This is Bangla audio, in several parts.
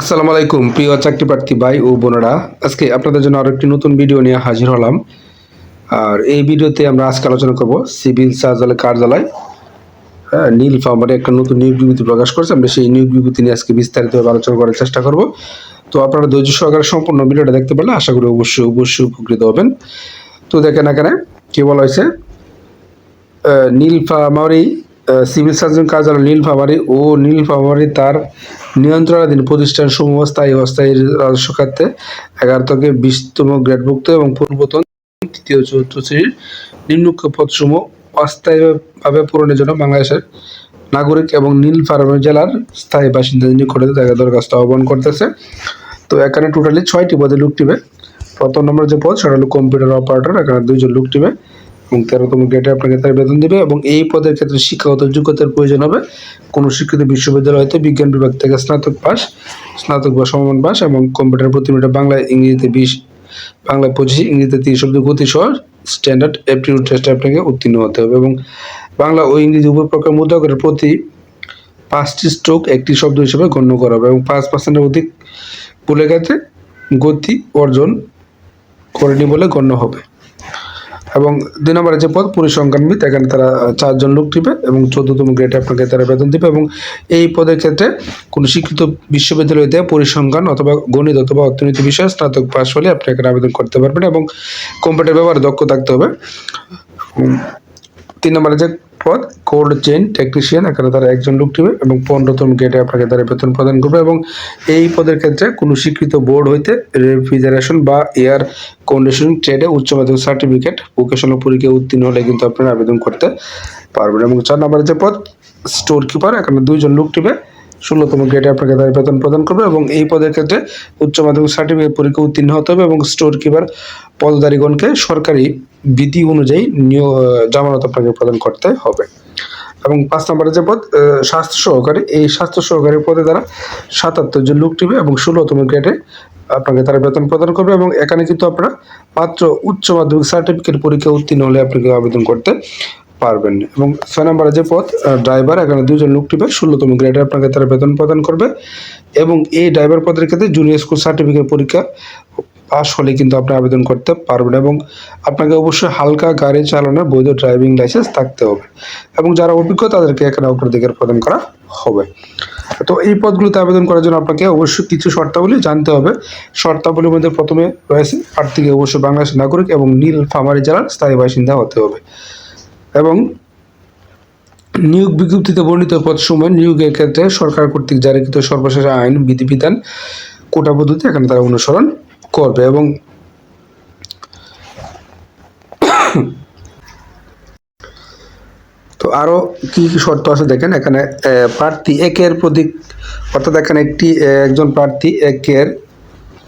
আসসালামু আলাইকুম, প্রিয় চাকরি প্রার্থী ভাই ও বোনেরা। আজকে আপনাদের জন্য আরও একটি নতুন ভিডিও নিয়ে হাজির হলাম। আর এই ভিডিওতে আমরা আজকে আলোচনা করব সিভিল সার্জনের কার্যালয়। হ্যাঁ নীল ফার্মারে একটা নতুন নিয়োগ বিজ্ঞপ্তি প্রকাশ করেছে। আমরা সেই নিয়োগ বিজ্ঞপ্তি নিয়ে আজকে বিস্তারিতভাবে আলোচনা করার চেষ্টা করব। তো আপনারা ধৈর্য সহকারে সম্পূর্ণ ভিডিওটা দেখতে পারলে আশা করি অবশ্যই অবশ্যই উপকৃত হবেন। তো দেখেন এখানে কি বলা হয়েছে? নীলফামারী সিভিল সার্জন কার্যালয় নীলফামারী ও নীল নীলফামারী তার নিয়ন্ত্রণাধীন প্রতিষ্ঠান সমূহ স্থায়ী অস্থায়ী রাজস্ব খাতে এগারো থেকে বিশতম গ্রেডভুক্ত এবং পূর্বতন তৃতীয়, চতুর্থ শ্রেণির নিম্নোক্ত পদসমূহ অস্থায়ীভাবে পূরণের জন্য বাংলাদেশের নাগরিক এবং নীল নীলফামারী জেলার স্থায়ী বাসিন্দাদের নিকটে তাকে দরখাস্ত আহ্বান করতেছে। তো এখানে টোটালি ছয়টি পদে লোক টিবে প্রথম নম্বর যে পদ, সেটা হলো কম্পিউটার অপারেটর এখানে দুইজন লোক টিবে এবং তেরোতম গ্রেডে আপনাকে তার বেতন দেবে এবং এই পদের ক্ষেত্রে শিক্ষাগত যোগ্যতার প্রয়োজন হবে। কোনো শিক্ষিত বিশ্ববিদ্যালয় হতে বিজ্ঞান বিভাগ থেকে স্নাতক পাস, স্নাতক বা সমমান পাস এবং কম্পিউটার প্রতি মিনিটে বাংলা ইংরেজিতে বিশ, বাংলায় পঁচিশ, ইংরেজিতে তিরিশ শব্দ গতি সহ স্ট্যান্ডার্ড অ্যাপটিটিউড টেস্টে আপনাকে উত্তীর্ণ হতে হবে এবং বাংলা ও ইংরেজি উভয় প্রকার মুদ্রা করে প্রতি পাঁচটি স্ট্রোক একটি শব্দ হিসেবে গণ্য করা হবে এবং পাঁচ পার্সেন্টের অধিক বলে গেছে গতি অর্জন করেনি বলে গণ্য হবে। এবং দুই নম্বরে যে পদ পরিসংখ্যানবিদ এখানে তারা চারজন লোক টিপে এবং চোদ্দতম গ্রেড আপনাকে তারা বেতন দিবে এবং এই পদের ক্ষেত্রে কোনো শিক্ষিত বিশ্ববিদ্যালয়তে পরিসংখ্যান অথবা গণিত অথবা অর্থনীতি বিষয়ে স্নাতক পাশ হলে আপনি এখানে আবেদন করতে পারবেন এবং কম্পিউটার ব্যবহারে দক্ষ থাকতে হবে। তিন নম্বরে যে পদ কোল্ড চেইন টেকনিশিয়ান এখানে তারা একজন লোক টিবে এবং পনেরোতম গেটে আপনাকে তারা বেতন প্রদান করবে এবং এই পদের ক্ষেত্রে কোনো স্বীকৃত বোর্ড হইতে রেফ্রিজারেশন বা এয়ার কন্ডিশনিং ট্রেডে উচ্চ মাধ্যমিক সার্টিফিকেট ভোকেশনাল পরীক্ষায় উত্তীর্ণ হলে কিন্তু আপনারা আবেদন করতে পারবেন। এবং চার নম্বরে যে পদ স্টোর কিপার এখানে দুইজন লোক দিবে ষোলোতম গ্রেডে আপনাকে তার বেতন প্রদান করবে এবং এই পদের ক্ষেত্রে উচ্চ মাধ্যমিক সার্টিফিকেট পরীক্ষা উত্তীর্ণ হতে হবে এবং স্টোর কিপার পদধারীগণকে সরকারি বিধি অনুযায়ী নিয়োগ জামানত আপনাকে প্রদান করতে হবে। এবং পাঁচ নম্বরে যে পদ স্বাস্থ্য সহকারী, এই স্বাস্থ্য সহকারী পদে তারা সাতাত্তর জন লোক টিবে এবং ষোলোতম গ্রেডে আপনাকে তারা বেতন প্রদান করবে এবং এখানে কিন্তু আপনারা মাত্র উচ্চ মাধ্যমিক সার্টিফিকেট পরীক্ষা উত্তীর্ণ হলে আপনাকে আবেদন করতে পারবেন। এবং ছয় নম্বরে যে পদ ড্রাইভার এখানে দুজন লোক টিবে ষোলোতম গ্রেডে আপনাকে তারা বেতন প্রদান করবে। এবং এই ড্রাইভার পদের ক্ষেত্রে জুনিয়র স্কুল সার্টিফিকেট পরীক্ষা পাস হলে কিন্তু আপনি আবেদন করতে পারবেন এবং আপনাকে অবশ্যই হালকা গাড়ি চালানোর বৈধ ড্রাইভিং লাইসেন্স থাকতে হবে। এবং যারা অভিজ্ঞ, তাদেরকে এখানে অগ্রাধিকার প্রদান করা হবে। তো এই পদগুলোতে আবেদন করার জন্য আপনাকে অবশ্যই কিছু শর্তাবলী জানতে হবে। শর্তাবলীর মধ্যে প্রথমে রয়েছে, প্রার্থীকে অবশ্যই বাংলাদেশ নাগরিক এবং নীল ফামারি জেলার স্থায়ী বাসিন্দা হতে হবে। এবং নিয়োগ বিজ্ঞপ্তিতে বর্ণিত পদসমূহে নিয়োগের ক্ষেত্রে সরকার কর্তৃক জারিকৃত সর্বশেষ আইন, বিধিবিধান, কোটা পদ্ধতি এখানে তারা অনুসরণ করবে এবং তো আরও কি কি শর্ত আছে দেখেন, এখানে প্রার্থী একের প্রতীক, অর্থাৎ এখানে একটি একজন প্রার্থী একের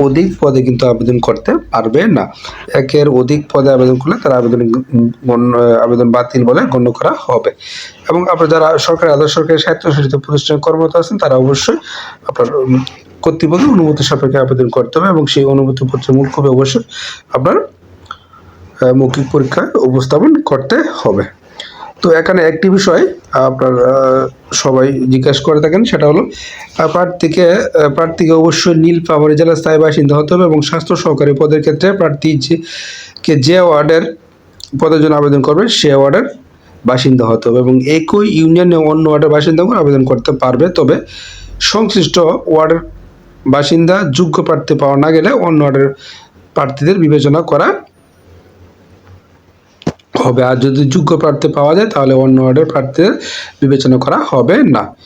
অধিক পদে কিন্তু আবেদন করতে পারবে না। একের অধিক পদে আবেদন করলে তার আবেদন আবেদন বাতিল বলে গণ্য করা হবে। এবং আপনার যারা সরকারি আদর্শ সরকারি স্বায়ত্তশাসিত প্রতিষ্ঠানে কর্মরত আছেন তারা অবশ্যই আপনার উম, কর্তৃপক্ষের অনুমতি সাপেক্ষে আবেদন করতে হবে এবং সেই অনুমতি পত্রের মূল কপি অবশ্যই আপনার মৌখিক পরীক্ষায় উপস্থাপন করতে হবে। তো এখানে একটি বিষয়, আপনার সবাই জিজ্ঞাসা করে থাকেন, সেটা হলো প্রার্থীকে প্রার্থীকে অবশ্যই নীল পাহাড়ি জেলার স্থায়ী বাসিন্দা হতে হবে এবং স্বাস্থ্য সহকারী পদের ক্ষেত্রে প্রার্থী যে যে ওয়ার্ডের পদের জন্য আবেদন করবে, সে ওয়ার্ডের বাসিন্দা হতে হবে এবং একই ইউনিয়নে অন্য ওয়ার্ডের বাসিন্দাও আবেদন করতে পারবে। তবে সংশ্লিষ্ট ওয়ার্ডের বাসিন্দা যোগ্য প্রার্থী পাওয়া না গেলে অন্য ওয়ার্ডের প্রার্থীদের বিবেচনা করা হবে। আর যদি যোগ্য প্রার্থী পাওয়া যায়, তাহলে অন্য ওয়ার্ডের প্রার্থীদের বিবেচনা করা হবে না।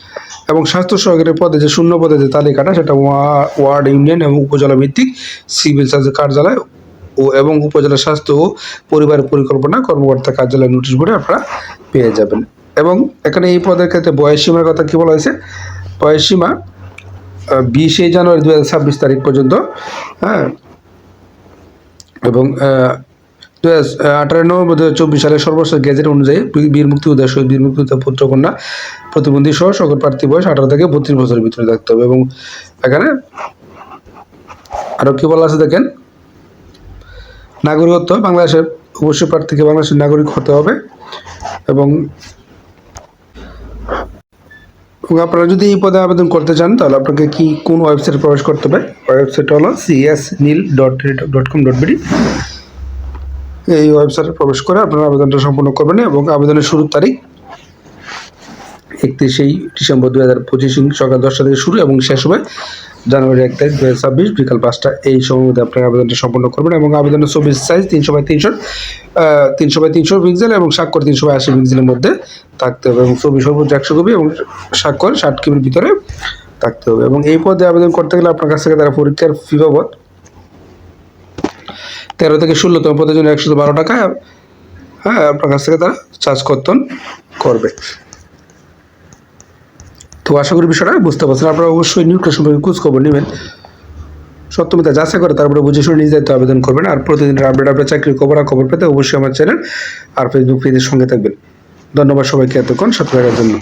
এবং স্বাস্থ্য সহকারী পদে যে শূন্য পদে যে তালিকাটা, সেটা ওয়া- ওয়ার্ড ইউনিয়ন এবং উপজেলা ভিত্তিক সিভিল সার্জন কার্যালয় ও এবং উপজেলা স্বাস্থ্য ও পরিবার পরিকল্পনা কর্মকর্তা কার্যালয় নোটিশ বোর্ডে আপনারা পেয়ে যাবেন। এবং এখানে এই পদের ক্ষেত্রে বয়স সীমার কথা কি বলা হয়েছে? বয়স সীমা বিশে জানুয়ারি দু হাজার ছাব্বিশ তারিখ পর্যন্ত হ্যাঁ এবং দু আঠারো নভেম্বর দু চব্বিশ সালের সর্বশেষ গেজেট অনুযায়ী বীর- মুক্তি উদয় বীর মুক্তি পুত্রকন্যা প্রতিবন্ধী সহ সকল প্রার্থী বয়স আঠারো থেকে বত্রিশ বছরের ভিতরে থাকতে হবে। এবং এখানে আরও কি বলা আছে দেখেন? নাগরিকত্ব বাংলাদেশের অবশ্যই প্রার্থীকে বাংলাদেশের নাগরিক হতে হবে। এবং আপনারা যদি এই পদে আবেদন করতে চান, তাহলে আপনাকে কি, কোন ওয়েবসাইটে প্রবেশ করতে হবে? ওয়েবসাইট হলো সিএস নীল dot dot com dot BD এই ওয়েবসাইটে প্রবেশ করে আপনারা আবেদনটা সম্পূর্ণ করবেন এবং আবেদনের শুরুর তারিখ একত্রিশেই ডিসেম্বর দু হাজার পঁচিশ সকাল দশটা থেকে শুরু এবং শেষ হবে জানুয়ারি এক তারিখ দু হাজার ছাব্বিশ বিকাল পাঁচটা। এই সময়ের মধ্যে আপনার আবেদনটা সম্পন্ন করবেন এবং আবেদনের ছবির সাইজ তিনশো বাই তিনশো তিনশো বাই তিনশো পিক্সেল এবং স্বাক্ষর তিনশো বাই আশি পিক্সেলের মধ্যে থাকতে হবে এবং ছবি সর্বোচ্চ একশো কপি এবং স্বাক্ষর ষাট কিবির ভিতরে থাকতে হবে এবং এই পদে আবেদন করতে গেলে আপনার কাছ থেকে তারা পরীক্ষার ফি বাবদ তেরো থেকে ষোলোতম পদের জন্য একশো বারো টাকা হ্যাঁ আপনার কাছ থেকে তারা চার্জ কর্তন করবে। তো আশা করি বিষয়টা বুঝতে পারছেন। আপনারা অবশ্যই নিউট্রিশন সম্পর্কে খোঁজ খবর নেবেন। সত্যমিতা যাচাই করে তারপরে বুঝে শুনে নিজে দায়িত্ব আবেদন করবেন। আর প্রতিদিনের আপডেট আপনার চাকরির খবর আর খবর পেতে অবশ্যই আমার চ্যানেল আর ফেসবুক পেজের সঙ্গে থাকবেন। ধন্যবাদ সবাইকে এতক্ষণ। সাথে থাকার জন্য।